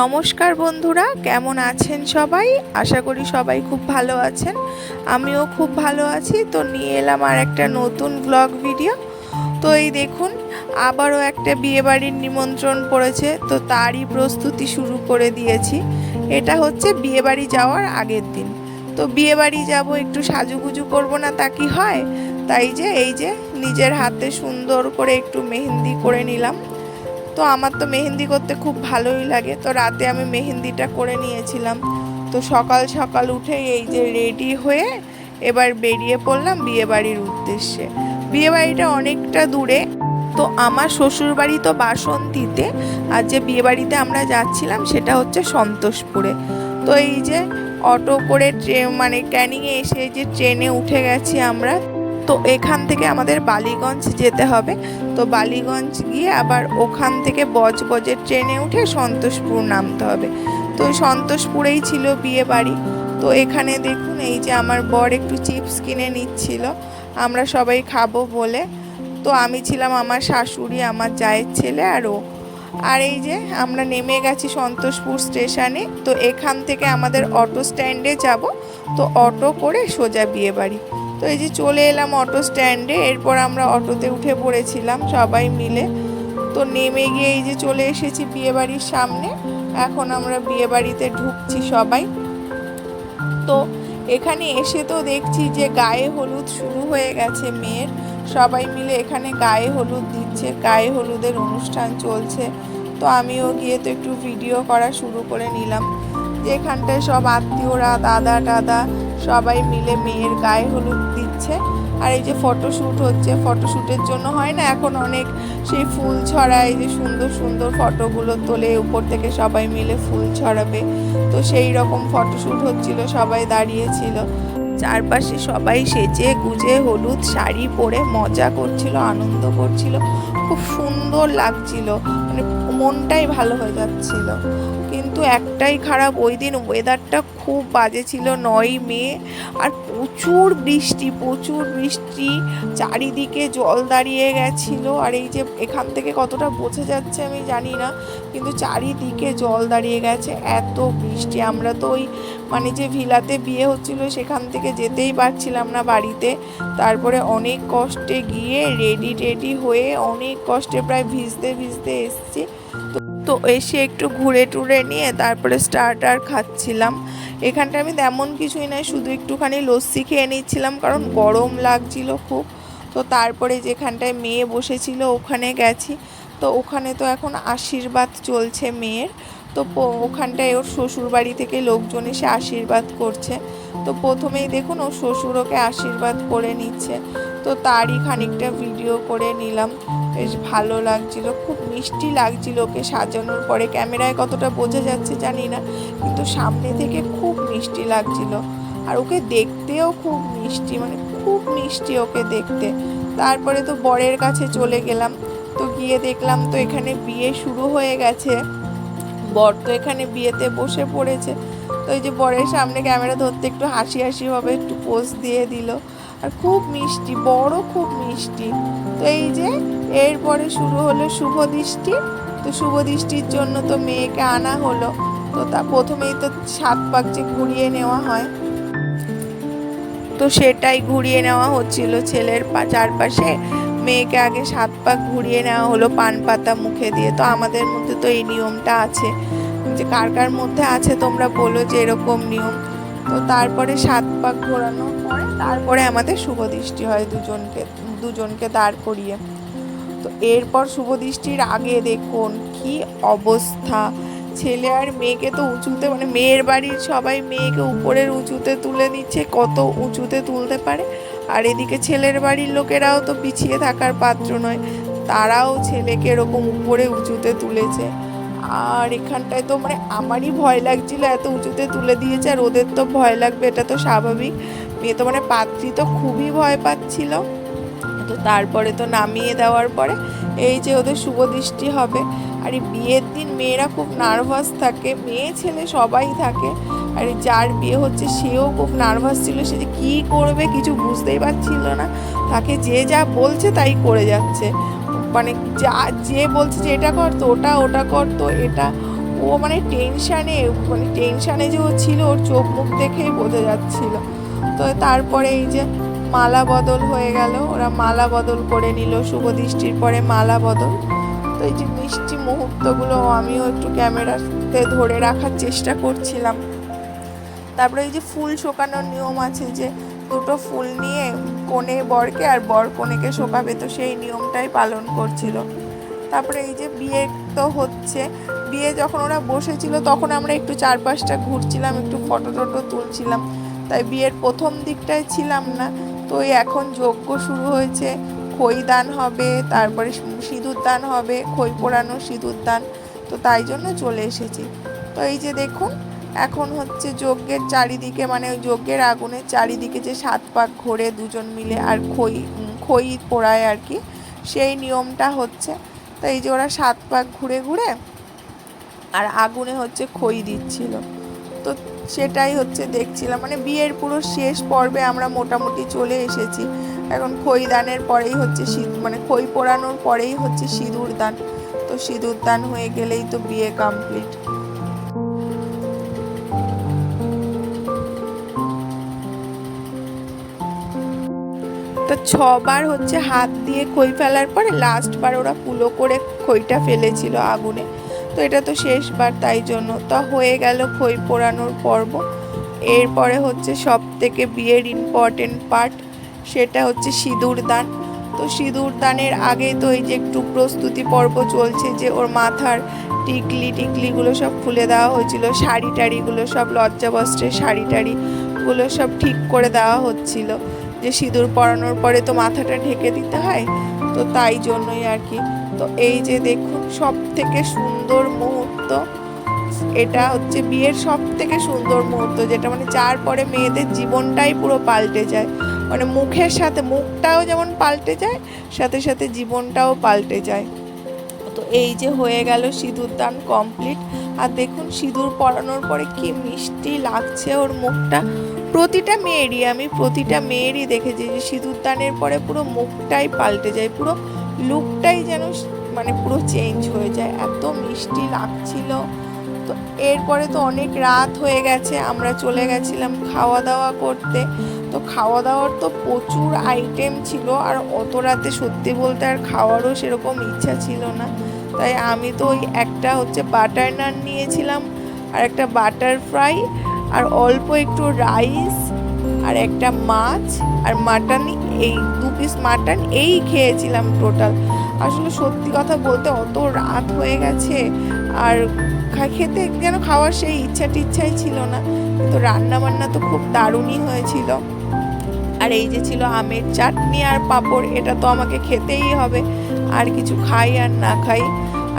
নমস্কার বন্ধুরা, কেমন আছেন সবাই? আশা করি সবাই খুব ভালো আছেন। আমিও খুব ভালো আছি। তো নিয়ে এলাম আর একটা নতুন ব্লগ ভিডিও তো এই দেখুন, আবারও একটা বিয়েবাড়ির নিমন্ত্রণ পড়েছে। তো তারই প্রস্তুতি শুরু করে দিয়েছি। এটা হচ্ছে বিয়েবাড়ি যাওয়ার আগের দিন। তো বিয়েবাড়ি যাব, একটু সাজুগুজু করব না তা কি হয়? তাই যে, এই যে, নিজের হাতে সুন্দর করে একটু মেহেন্দি করে নিলাম। তো আমার তো মেহেন্দি করতে খুব ভালোই লাগে। তো রাতে আমি মেহেন্দিটা করে নিয়েছিলাম। তো সকাল সকাল উঠে এই যে রেডি হয়ে এবার বেরিয়ে পড়লাম বিয়েবাড়ির উদ্দেশ্যে। বিয়েবাড়িটা অনেকটা দূরে। তো আমার শ্বশুর বাড়ি তো বাসন্তীতে। আর যে বিয়েবাড়িতে আমরা যাচ্ছিলাম সেটা হচ্ছে সন্তোষপুরে। তো এই যে অটো করে ট্রে মানে ক্যানিংয়ে এসে যে ট্রেনে উঠে গেছি আমরা। তো এখান থেকে আমাদের বালিগঞ্জ যেতে হবে। তো বালিগঞ্জ গিয়ে আবার ওখান থেকে বজবজের ট্রেনে উঠে সন্তোষপুর নামতে হবে। তো সন্তোষপুরেই ছিল বিয়ে বাড়ি তো এখানে দেখুন এই যে আমার বর একটু চিপস কিনে নিচ্ছিল। আমরা সবাই খাব বলে। তো আমি ছিলাম আমার শাশুড়ি, আমার জায়ের ছেলে আর ও। আর এই যে আমরা নেমে গেছি সন্তোষপুর স্টেশনে। তো এখান থেকে আমাদের অটো স্ট্যান্ডে যাব। তো অটো করে সোজা বিয়ে বাড়ি তো এই যে চলে এলাম অটো স্ট্যান্ডে এরপর আমরা অটোতে উঠে পড়েছিলাম সবাই মিলে। তো নেমে গিয়ে এই যে চলে এসেছি বিয়েবাড়ির সামনে, এখন আমরা বিয়েবাড়িতে ঢুকছি সবাই। তো এখানে এসে তো দেখছি যে গায়ে হলুদ শুরু হয়ে গেছে মেয়ের। সবাই মিলে এখানে গায়ে হলুদ দিচ্ছে, গায়ে হলুদের অনুষ্ঠান চলছে। তো আমিও গিয়ে তো একটু ভিডিও করা শুরু করে নিলাম। যেখানটায় সব আত্মীয়রা দাদা টাদা সবাই মিলে মেয়ের গায়ে হলুদ দিচ্ছে। আর এই যে ফটোশ্যুট হচ্ছে ফটোশ্যুটের জন্য হয় না, এখন অনেক সেই ফুল ছড়ায়, যে সুন্দর সুন্দর ফটোগুলো তোলে, উপর থেকে সবাই মিলে ফুল ছড়াবে। তো সেই রকম ফটোশ্যুট হচ্ছিল, সবাই দাঁড়িয়েছিল। চারপাশে সবাই সেজে গুজে হলুদ শাড়ি পরে মজা করছিল, আনন্দ করছিল। খুব সুন্দর লাগছিল মানে মনটাই ভালো হয়ে যাচ্ছিল। কিন্তু একটাই খারাপ, ওই দিন ওয়েদারটা খুব বাজে ছিল নয় মে। আর প্রচুর বৃষ্টি প্রচুর বৃষ্টি। চারিদিকে জল দাঁড়িয়ে গেছিল। আর এই যে এখান থেকে কতটা বোঝা যাচ্ছে আমি জানি না, কিন্তু চারিদিকে জল দাঁড়িয়ে গেছে। এত বৃষ্টি। আমরা তো ওই মানে যে ভিলাতে বিয়ে হচ্ছিল, সেখান থেকে যেতেই পারছিলাম না বাড়িতে। তারপরে অনেক কষ্টে গিয়ে রেডি টেডি হয়ে অনেক কষ্টে প্রায় ভিজতে ভিজতে এসছি। তো এসে একটু ঘুরে টুরে নিয়ে তারপরে স্টার্টার খাচ্ছিলাম। এখানটা আমি তেমন কিছুই নাই, শুধু একটুখানি লস্যি খেয়ে নিচ্ছিলাম, কারণ গরম লাগছিল খুব। তো তারপরে যেখানটায় মেয়ে বসেছিল, ওখানে গেছি। তো ওখানে তো এখন আশীর্বাদ চলছে মেয়ের। তো ওখানটায় ওর শ্বশুর বাড়ি থেকে লোকজন এসে আশীর্বাদ করছে। তো প্রথমেই দেখুন, ওর শ্বশুর ওকে আশীর্বাদ করে নিচ্ছে। তো তারই খানিকটা ভিডিও করে নিলাম। বেশ ভালো লাগছিল, খুব মিষ্টি লাগছিল ওকে সাজানোর পরে। ক্যামেরায় কতটা বোঝা যাচ্ছে জানি না, কিন্তু সামনে থেকে খুব মিষ্টি লাগছিল। আর ওকে দেখতেও খুব মিষ্টি মানে খুব মিষ্টি ওকে দেখতে। তারপরে তো বরের কাছে চলে গেলাম, তো গিয়ে দেখলাম তো এখানে বিয়ে শুরু হয়ে গেছে। বর তো এখানে বিয়েতে বসে পড়েছে, তো এই যে বরের সামনে ক্যামেরা ধরতে একটু হাসি হাসি ভাবে একটু পোজ দিয়ে দিল। আর খুব মিষ্টি, বড় খুব মিষ্টি। তো এই যে এরপরে শুরু হলো শুভ দৃষ্টি। তো শুভ দৃষ্টির জন্য তো মেয়েকে আনা হলো। তো তা প্রথমেই তো সাত পাক যে ঘুরিয়ে নেওয়া হয়। তো সেটাই ঘুরিয়ে নেওয়া হচ্ছিল ছেলের চারপাশে। মেয়েকে আগে সাত পাক ঘুরিয়ে নেওয়া হলো পান পাতা মুখে দিয়ে। তো আমাদের মধ্যে তো এই নিয়মটা আছে। যে কার কার মধ্যে আছে তোমরা বলো যে এরকম নিয়ম। তো তারপরে সাত পাক ঘোরানোর পরে তারপরে আমাদের শুভ দৃষ্টি হয় দুজনকে দুজনকে দাঁড় করিয়ে। তো এরপর শুভ দৃষ্টির আগে দেখুন কি অবস্থা। ছেলে আর মেয়েকে তো উঁচুতে মানে মেয়ের বাড়ির সবাই মেয়েকে উপরের উঁচুতে তুলে নিচ্ছে, কত উঁচুতে তুলতে পারে? আর এদিকে ছেলের বাড়ির লোকেরাও তো পিছিয়ে থাকার পাত্র নয়, তারাও ছেলেকে এরকম উপরে উঁচুতে তুলেছে। আর এখানটায় তো মানে আমারই ভয় লাগছিল, এত উঁচুতে তুলে দিয়েছে আর ওদের তো ভয় লাগবে, এটা তো স্বাভাবিক। মেয়ে তো মানে পাত্রী তো খুবই ভয় পাচ্ছিল। তো তারপরে তো নামিয়ে দেওয়ার পরে এই যে ওদের শুভ দৃষ্টি হবে। আর এই বিয়ের দিন মেয়েরা খুব নার্ভাস থাকে, মেয়ে ছেলে সবাই থাকে। আর যার বিয়ে হচ্ছে সেও খুব নার্ভাস ছিল, সে যে কী করবে কিছু বুঝতেই পারছিল না। তাকে যে যা বলছে তাই করে যাচ্ছে। মানে যা, যে বলছে যে এটা কর তো, ওটা ওটা কর তো, এটা। ও মানে টেনশানে মানে টেনশানে যে ও ছিল, ওর চোখ মুখ দেখেই বোঝা যাচ্ছিল। তো তারপরে এই যে মালা বদল হয়ে গেল। ওরা মালা বদল করে নিল, শুভ দৃষ্টির পরে মালা বদল। তো এই যে মিষ্টি মুহূর্তগুলো আমিও একটু ক্যামেরাতে ধরে রাখার চেষ্টা করছিলাম। তারপরে এই যে ফুল শোকানোর নিয়ম আছে যে, দুটো ফুল নিয়ে কনে বরকে আর বর কনেকে শোকাবে, তো সেই নিয়মটাই পালন করছিল। তারপরে এই যে বিয়ে তো হচ্ছে, বিয়ে যখন ওরা বসেছিল তখন আমরা একটু চারপাশটা ঘুরছিলাম, একটু ফটো টটো তুলছিলাম। তাই বিয়ের প্রথম দিকটায় ছিলাম না তো এখন যজ্ঞ শুরু হয়েছে। খই দান হবে, তারপরে সিঁদুর দান হবে, খই পোড়ানো, সিঁদুর দান। তো তাই জন্য চলে এসেছি। তো এই যে দেখুন, এখন হচ্ছে যজ্ঞের চারিদিকে মানে যজ্ঞের আগুনের চারিদিকে যে সাত পাক ঘোরে দুজন মিলে আর খই খই পোড়ায় আর কি, সেই নিয়মটা হচ্ছে। তো এই যে ওরা সাত পাক ঘুরে ঘুরে আর আগুনে হচ্ছে খই দিচ্ছিল। তো সেটাই হচ্ছে দেখছিলাম। মানে বিয়ের পুরো শেষ পর্বে আমরা মোটামুটি চলে এসেছি। এখন খই দানের পরেই হচ্ছে শীত মানে খই পোড়ানোর পরেই হচ্ছে সিঁদুর দান। তো সিঁদুর দান হয়ে গেলেই তো বিয়ে কমপ্লিট তো ছবার হচ্ছে হাত দিয়ে খই ফেলার পরে লাস্ট বার ওরা পুলো করে খইটা ফেলেছিল আগুনে। তো এটা তো শেষবার, তাই জন্য তা হয়ে গেল খই পোড়ানোর পর্ব। এরপরে হচ্ছে সব থেকে বিয়ের ইম্পর্টেন্ট পার্ট সেটা হচ্ছে সিঁদুর দান। তো সিঁদুর দানের আগে তো এই যে একটু প্রস্তুতি পর্ব চলছে যে ওর মাথার টিকলি টিকলিগুলো সব খুলে দেওয়া হয়েছিল, শাড়ি টাড়িগুলো সব লজ্জা বস্ত্রের শাড়ি টাড়িগুলো সব ঠিক করে দেওয়া হচ্ছিল যে সিঁদুর পরানোর পরে তো মাথাটা ঢেকে দিতে হয়। তো তাই জন্যই আর কি তো এই যে দেখুন সব থেকে সুন্দর মুহূর্ত। এটা হচ্ছে বিয়ের সব থেকে সুন্দর মুহূর্ত, যেটা মানে যার পরে মেয়েদের জীবনটাই পুরো পাল্টে যায়। মানে মুখের সাথে, মুখটাও যেমন পাল্টে যায়, সাথে সাথে জীবনটাও পাল্টে যায়। তো এই যে হয়ে গেল সিঁদুর দান কমপ্লিট। আর দেখুন, সিঁদুর পরানোর পরে কি মিষ্টি লাগছে ওর মুখটা। প্রতিটা মেয়েরই, আমি প্রতিটা মেয়েরই দেখেছি যে সিঁদুর দানের পরে পুরো মুখটাই পাল্টে যায়, পুরো লুকটাই যেন মানে পুরো চেঞ্জ হয়ে যায়। এত মিষ্টি লাগছিল। তো এরপরে তো অনেক রাত হয়ে গেছে, আমরা চলে গেছিলাম খাওয়া দাওয়া করতে। তো খাওয়া দাওয়ার তো প্রচুর আইটেম ছিল, আর অত রাতে সত্যি বলতে আর খাওয়ারও সেরকম ইচ্ছা ছিল না। তাই আমি তো ওই একটা হচ্ছে বাটার নান নিয়েছিলাম, আর একটা বাটার ফ্রাই আর অল্প একটু রাইস আর একটা মাছ আর মাটন, এই দু পিস মাটন এই খেয়েছিলাম টোটাল আসলে সত্যি কথা বলতে অত রাত হয়ে গেছে, আর খেতে যেন খাওয়ার সেই ইচ্ছা টিচ্ছাই ছিল না। তো রান্না বান্না তো খুব দারুণই হয়েছিল। আর এই যে ছিল আমের চাটনি আর পাঁপড়, এটা তো আমাকে খেতেই হবে। আর কিছু খাই আর না খাই।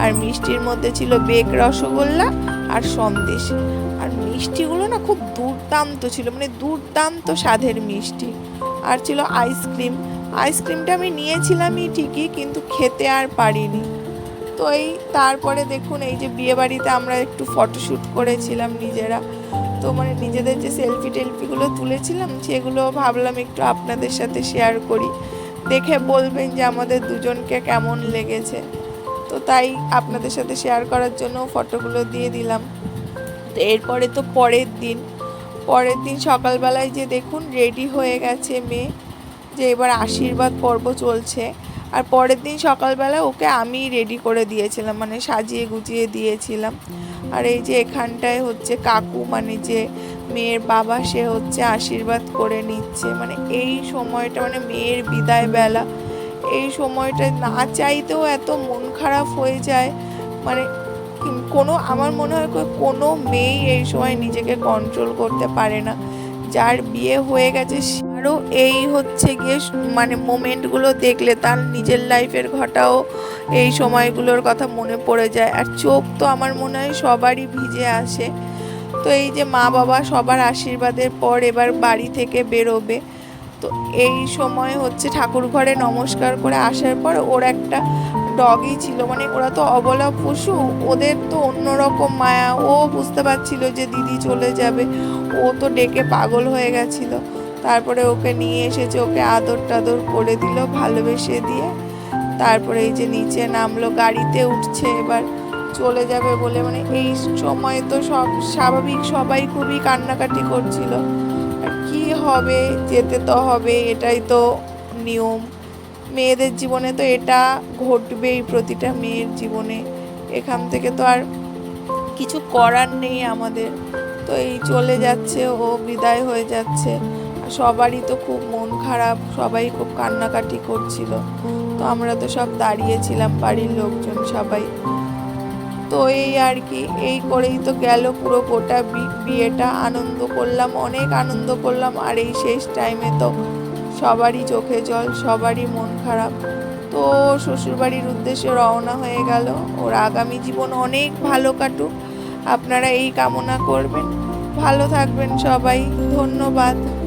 আর মিষ্টির মধ্যে ছিল বেক রসগোল্লা আর সন্দেশ। আর মিষ্টিগুলো না খুব দুর্দান্ত ছিল মানে দুর্দান্ত স্বাদের মিষ্টি। আর ছিল আইসক্রিম। আইসক্রিমটা আমি নিয়েছিলামই ঠিকই কিন্তু খেতে আর পারিনি। তো এই তারপরে দেখুন এই যে বিয়েবাড়িতে আমরা একটু ফটোশ্যুট করেছিলাম নিজেরা। তো মানে নিজেদের যে সেলফি টেলফিগুলো তুলেছিলাম সেগুলো ভাবলাম একটু আপনাদের সাথে শেয়ার করি। দেখে বলবেন যে আমাদের দুজনকে কেমন লেগেছে। তো তাই আপনাদের সাথে শেয়ার করার জন্য ফটোগুলো দিয়ে দিলাম। তো এরপরে তো পরের দিন পরের দিন সকালবেলায় যে দেখুন রেডি হয়ে গেছে মেয়ে, যে এবার আশীর্বাদ পর্ব চলছে। আর পরের দিন সকালবেলা ওকে আমি রেডি করে দিয়েছিলাম মানে সাজিয়ে গুজিয়ে দিয়েছিলাম। আর এই যে এখানটায় হচ্ছে কাকু মানে যে মেয়ের বাবা, সে হচ্ছে আশীর্বাদ করে নিচ্ছে। মানে এই সময়টা মানে মেয়ের বিদায় বেলা এই সময়টা না চাইতেও এত মন খারাপ হয়ে যায়। মানে কোনো আমার মনে হয় কোনো মেয়েই এই সময় নিজেকে কন্ট্রোল করতে পারে না। যার বিয়ে হয়ে গেছে আরও এই হচ্ছে গিয়ে মানে মোমেন্টগুলো দেখলে তার নিজের লাইফের ঘটাও এই সময়গুলোর কথা মনে পড়ে যায়। আর চোখ তো আমার মনে হয় সবারই ভিজে আসে। তো এই যে মা বাবা সবার আশীর্বাদের পর এবার বাড়ি থেকে বেরোবে। তো এই সময় হচ্ছে ঠাকুর ঘরে নমস্কার করে আসার পর ওর একটা ডগই ছিল মানে ওরা তো অবলা পশু, ওদের তো অন্যরকম মায়া। ও বুঝতে পারছিল যে দিদি চলে যাবে। ও তো ডেকে পাগল হয়ে গেছিল। তারপরে ওকে নিয়ে এসেছে, ওকে আদর টাদর করে দিল, ভালোবেসে দিয়ে। তারপরে এই যে নিচে নামলো, গাড়িতে উঠছে এবার, চলে যাবে বলে। মানে এই সময় তো সব স্বাভাবিক, সবাই খুবই কান্নাকাটি করছিল। আর কি হবে, যেতে তো হবে এটাই তো নিয়ম। মেয়েদের জীবনে তো এটা ঘটবেই প্রতিটা মেয়ের জীবনে। এখান থেকে তো আর কিছু করার নেই আমাদের। তো এই চলে যাচ্ছে, ও বিদায় হয়ে যাচ্ছে। সবারই তো খুব মন খারাপ, সবাই খুব কান্নাকাটি করছিল। তো আমরা তো সব দাঁড়িয়েছিলাম বাড়ির লোকজন সবাই। তো এই আর কি, এই করেই তো গেল পুরো গোটা বিয়েটা। আনন্দ করলাম, অনেক আনন্দ করলাম। আর এই শেষ টাইমে তো সবারই চোখে জল, সবারই মন খারাপ। তো শ্বশুরবাড়ির উদ্দেশ্যে রওনা হয়ে গেল। ওর আগামী জীবন অনেক ভালো কাটুক। আপনারা এই কামনা করবেন। ভালো থাকবেন সবাই। ধন্যবাদ।